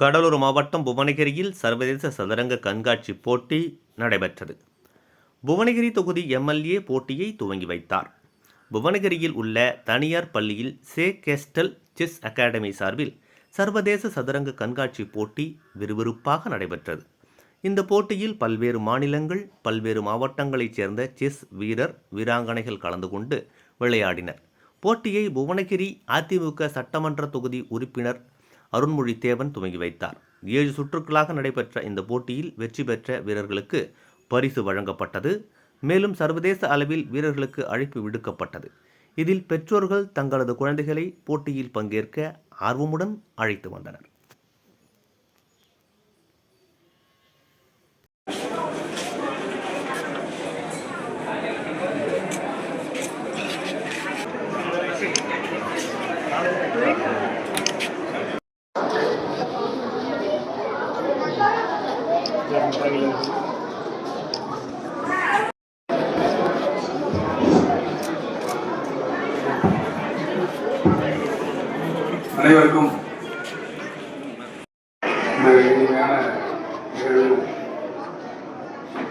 கடலூர் மாவட்டம் புவனகிரியில் சர்வதேச சதுரங்க கண்காட்சி போட்டி நடைபெற்றது. புவனகிரி தொகுதி எம்எல்ஏ போட்டியை துவங்கி வைத்தார். புவனகிரியில் உள்ள தனியார் பள்ளியில் சே. கேஸ்டல் செஸ் அகாடமி சார்பில் சர்வதேச சதுரங்க கண்காட்சி போட்டி விறுவிறுப்பாக நடைபெற்றது. இந்த போட்டியில் பல்வேறு மாநிலங்கள் பல்வேறு மாவட்டங்களைச் சேர்ந்த செஸ் வீரர் வீராங்கனைகள் கலந்து கொண்டு விளையாடினர். போட்டியை புவனகிரி அதிமுக சட்டமன்ற தொகுதி உறுப்பினர் அருண்மொழி தேவன் துவங்கி வைத்தார். ஏழு சுற்றுக்களாக நடைபெற்ற இந்த போட்டியில் வெற்றி பெற்ற வீரர்களுக்கு பரிசு வழங்கப்பட்டது. மேலும் சர்வதேச அளவில் வீரர்களுக்கு அழைப்பு விடுக்கப்பட்டது. இதில் பெற்றோர்கள் தங்களது குழந்தைகளை போட்டியில் பங்கேற்க ஆர்வமுடன் அழைத்து வந்தனர். அனைவருக்கும் இந்த இனிமையான நிகழ்வில்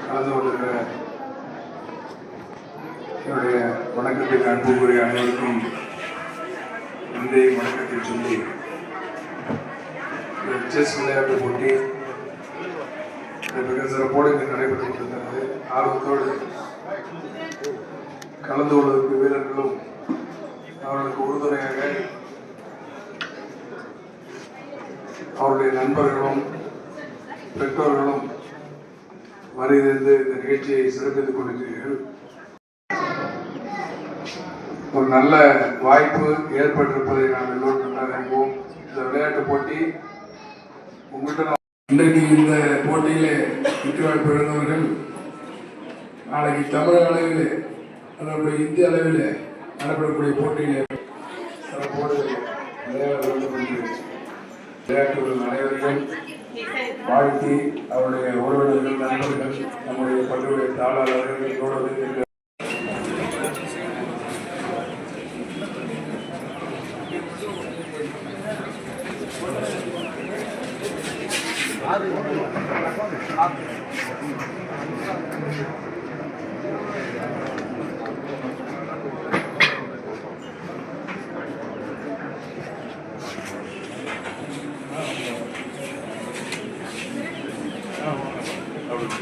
கலந்து கொண்டிருக்கிற என்னுடைய வணக்கத்திற்கு அன்புக்குரிய அனைவருக்கும் முந்தைய வணக்கத்தை சொல்லி இந்த செஸ் விளையாட்டு போட்டி இது மிக சிறப்போடு இங்கு நடைபெற்று கொண்டிருக்கிறது. ஆர்வத்தோடு கலந்து கொள்வதற்கு வீரர்களும் அவருடைய நண்பர்களும் பெற்றோர்களும் வருகிறது இந்த நிகழ்ச்சியை சிறப்பித்துக் கொண்டிருக்கிறீர்கள். ஒரு நல்ல வாய்ப்பு ஏற்பட்டிருப்பதை நாம் எல்லோரும் நன்றாக அறிவோம். இந்த விளையாட்டு போட்டி உங்கள்கிட்ட இன்றைக்கு இந்த போட்டியிலே வெற்றி வாய்ப்பு இழந்தவர்கள் நாளைக்கு தமிழக அளவிலே அதனுடைய இந்திய அளவிலே நடைபெறக்கூடிய போட்டியிலே சிறப்போடு விளையாட வேண்டும் என்று விளையாட்டுகள் அனைவரையும் வாழ்த்தி அவருடைய உறவினர்கள் நண்பர்கள் நம்முடைய பள்ளியுடைய தாளாளர்கள் இதோடு ஆறு.